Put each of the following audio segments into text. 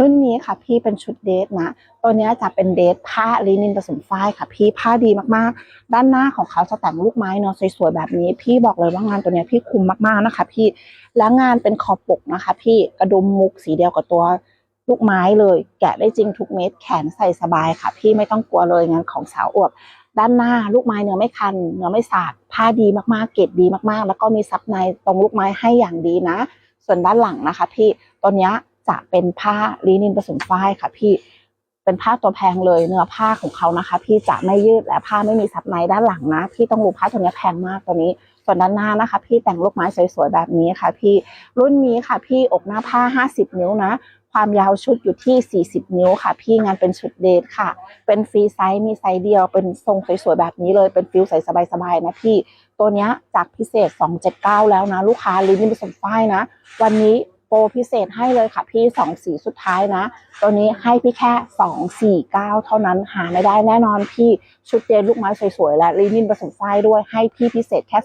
รุ่นนี้ค่ะพี่เป็นชุดเดทนะตัวนี้จะเป็นเดทผ้าลินินผสมฝ้ายค่ะ พี่ผ้าดีมากๆ ด้านหน้าของเขาจะแต่งลูกไม้เนาะสวยๆแบบนี้ พี่บอกเลยว่างานตัวนี้พี่คุ้มมากๆนะคะ พี่และงานเป็นคอปกนะคะ พี่กระดุมมุกสีเดียวกับตัวลูกไม้เลย แกะได้จริงทุกเม็ดแขนใส่สบายค่ะ พี่ไม่ต้องกลัวเลยงานของสาวอวบด้านหน้าลูกไม้เนื้อไม่คันเนื้อไม่สาดผ้าดีมากๆเกรดดีมากๆ แล้วก็มีซับในตรงลูกไม้ให้อย่างดีนะ ส่วนด้านหลังนะคะ พี่ตัวนี้ จะเป็นผ้าลินินผสมฝ้ายค่ะ พี่เป็นผ้าตัวแพงเลยเนื้อผ้าของเขานะคะ พี่จะไม่ยืดและผ้าไม่มีซับในด้านหลังนะ พี่ต้องรู้ผ้าตัวนี้แพงมากตัวนี้ส่วนด้านหน้านะคะ พี่แต่งลูกไม้สวยๆแบบนี้ค่ะ พี่รุ่นนี้ค่ะ พี่อกหน้าผ้า 50 นิ้วนะ ความยาวชุดอยู่ที่ 40 นิ้วค่ะ พี่งานเป็นชุดเดทค่ะ เป็นฟรีไซส์มีไซส์เดียว เป็นทรงสวยๆแบบนี้เลยเป็นฟิลใส่สบายๆนะพี่ตัวนี้จากพิเศษ 279 แล้วนะ ลูกค้าลินินผสมฝ้ายนะ วันนี้ รพิเศษให้เลยค่ะพี่สองสีสุดท้ายนะ ตัวนี้ให้พี่แค่249เท่านั้นหาไม่ได้แน่นอนพี่ชุดเดทลูกไม้สวยๆและลินินผสมฝ้ายด้วยให้พี่พิเศษแค่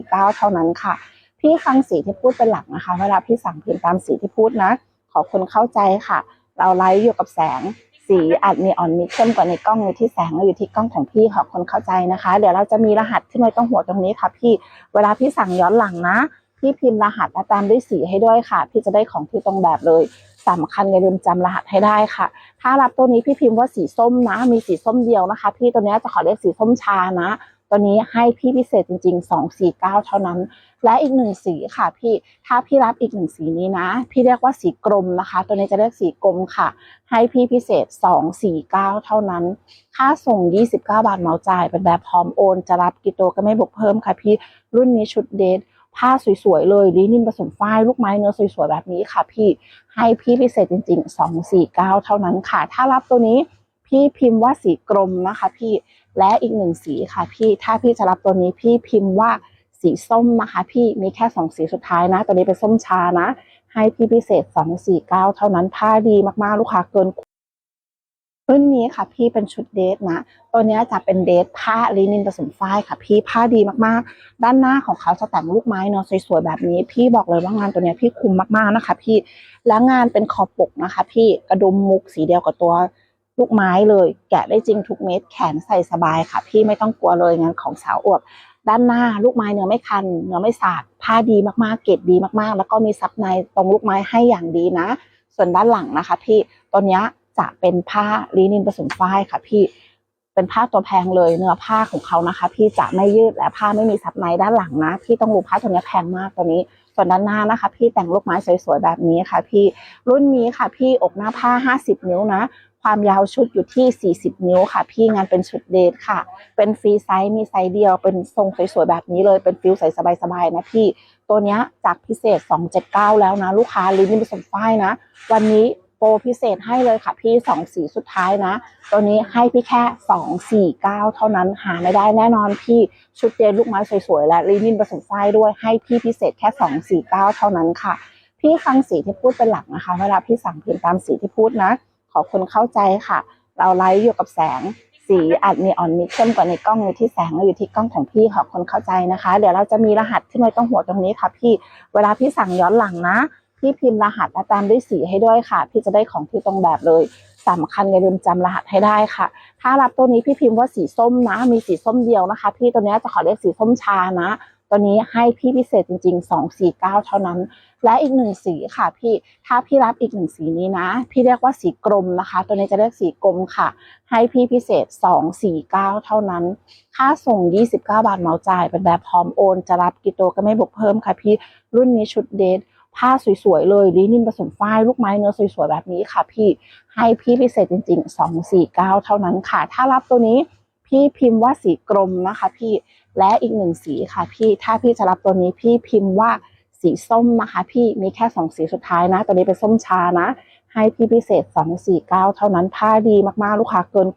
249เท่านั้นค่ะ พี่ฟังสีที่พูดเป็นหลักนะคะ เวลาพี่สั่งพิมพ์ตามสีที่พูดนะ ขอคนเข้าใจค่ะ เราไลฟ์อยู่กับแสงสีอาจมีอ่อนมีเข้มกว่าในกล้องอยู่ที่แสงอยู่ที่กล้องของพี่ขอคนเข้าใจนะคะ เดี๋ยวเราจะมีรหัสขึ้นไว้ตรงหัวตรงนี้ค่ะ พี่เวลาพี่สั่งย้อนหลังนะ พี่พิมพ์รหัสและตามด้วยสีให้ด้วยค่ะ พี่จะได้ของที่ตรงแบบเลยสำคัญอย่าลืมจำรหัสให้ได้ค่ะ ถ้ารับตัวนี้พี่พิมพ์ว่าสีส้มนะ มีสีส้มเดียวนะคะ พี่ตัวนี้จะขอเรียกสีส้มชานะ ตัวนี้ให้พี่พิเศษจริง ๆ 249 เท่านั้น และอีกหนึ่งสีค่ะพี่ ถ้าพี่รับอีกหนึ่งสีนี้นะ พี่เรียกว่าสีกรมนะคะ ตัวนี้จะเรียกสีกรมค่ะ ให้พี่พิเศษ 249 เท่านั้น ค่าส่ง 29 บาทเหมาจ่าย เป็นแบบพร้อมโอน จะรับกิโตก็ไม่บวกเพิ่มค่ะพี่ รุ่นนี้ชุดเดท ผ้าสวยๆเลยลินินผสมฝ้ายลูกไม้เนื้อสวยๆแบบนี้ค่ะ พี่ให้พี่พิเศษจริง ๆ 249 เท่านั้นค่ะ ถ้ารับตัวนี้พี่พิมพ์ว่าสีกรมนะคะ พี่และอีกหนึ่งสีค่ะ พี่ถ้าพี่จะรับตัวนี้พี่พิมพ์ว่าสีส้มนะคะ พี่มีแค่สองสีสุดท้ายนะ ตัวนี้เป็นส้มชานะ ให้พี่พิเศษ 249 เท่านั้นผ้าดีมากๆลูกค้าเกิน รุ่นนี้ค่ะพี่เป็นชุดเดทนะตัวนี้จะเป็นเดทผ้าลินินผสมฝ้ายค่ะ พี่ผ้าดีมากๆ ด้านหน้าของเขาจะแต่งลูกไม้เนาะสวยๆแบบนี้ พี่บอกเลยว่างานตัวนี้พี่คุ้มมากๆนะคะ พี่และงานเป็นคอปกนะคะ พี่กระดุมมุกสีเดียวกับตัวลูกไม้เลย แกะได้จริงทุกเม็ดแขนใส่สบายค่ะ พี่ไม่ต้องกลัวเลยงานของสาวอวบด้านหน้าลูกไม้เนื้อไม่คันเนื้อไม่สาดผ้าดีมากๆเกรดดีมากๆ แล้วก็มีซับในตรงลูกไม้ให้อย่างดีนะ ส่วนด้านหลังนะคะ พี่ตัวนี้ จะเป็นผ้าลินินผสมฝ้ายค่ะ พี่เป็นผ้าตัวแพงเลยเนื้อผ้าของเขานะคะ พี่จะไม่ยืดและผ้าไม่มีซับในด้านหลังนะ พี่ต้องรู้ผ้าตัวนี้แพงมากตัวนี้ส่วนด้านหน้านะคะ พี่แต่งลูกไม้สวยๆแบบนี้ค่ะ พี่รุ่นนี้ค่ะ พี่อกหน้าผ้า 50 นิ้วนะ ความยาวชุดอยู่ที่ 40 นิ้วค่ะ พี่งานเป็นชุดเดทค่ะ เป็นฟรีไซส์มีไซส์เดียว เป็นทรงสวยๆแบบนี้เลยเป็นฟิลใส่สบายๆนะพี่ตัวนี้จากพิเศษ 279 แล้วนะ ลูกค้าลินินผสมฝ้ายนะ วันนี้ โปรพิเศษให้เลยค่ะพี่สองสีสุดท้ายนะ ตัวนี้ให้พี่แค่249เก้าเท่านั้นหาไม่ได้แน่นอนพี่ชุดเดทลูกไม้สวยๆและลินินผสมฝ้ายด้วยให้พี่พิเศษแค่249เก้าเท่านั้นค่ะ พี่ฟังสีที่พูดเป็นหลักนะคะ เวลาพี่สั่งพิมพ์ตามสีที่พูดนะ ขอคนเข้าใจค่ะ เราไลฟ์อยู่กับแสงสีอาจมีอ่อนมีเข้มกว่าในกล้องอยู่ที่แสงอยู่ที่กล้องของพี่ขอคนเข้าใจนะคะ เดี๋ยวเราจะมีรหัสขึ้นไว้ตรงหัวตรงนี้ค่ะ พี่เวลาพี่สั่งย้อนหลังนะ พี่พิมพ์รหัสและตามด้วยสีให้ด้วยค่ะ พี่จะได้ของที่ตรงแบบเลยสำคัญอย่าลืมจำรหัสให้ได้ค่ะ ถ้ารับตัวนี้พี่พิมพ์ว่าสีส้มนะ มีสีส้มเดียวนะคะ พี่ตัวนี้จะขอเรียกสีส้มชานะ ตัวนี้ให้พี่พิเศษจริง ๆ 249 เท่านั้น และอีกหนึ่งสีค่ะพี่ ถ้าพี่รับอีกหนึ่งสีนี้นะ พี่เรียกว่าสีกรมนะคะ ตัวนี้จะเรียกสีกรมค่ะ ให้พี่พิเศษ 249 เท่านั้น ค่าส่ง 29 บาทเหมาจ่าย เป็นแบบพร้อมโอน จะรับกิโตก็ไม่บวกเพิ่มค่ะพี่ รุ่นนี้ชุดเดท ผ้าสวยๆเลยลินินผสมฝ้ายลูกไม้เนื้อสวยๆแบบนี้ค่ะ พี่ให้พี่พิเศษจริง ๆ 249 เท่านั้นค่ะ ถ้ารับตัวนี้พี่พิมพ์ว่าสีกรมนะคะ พี่และอีกหนึ่งสีค่ะ พี่ถ้าพี่จะรับตัวนี้พี่พิมพ์ว่าสีส้มนะคะ พี่มีแค่สองสีสุดท้ายนะตัวนี้เป็นส้มชานะ ให้พี่พิเศษ 249 เท่านั้นผ้าดีมากๆลูกค้าเกิน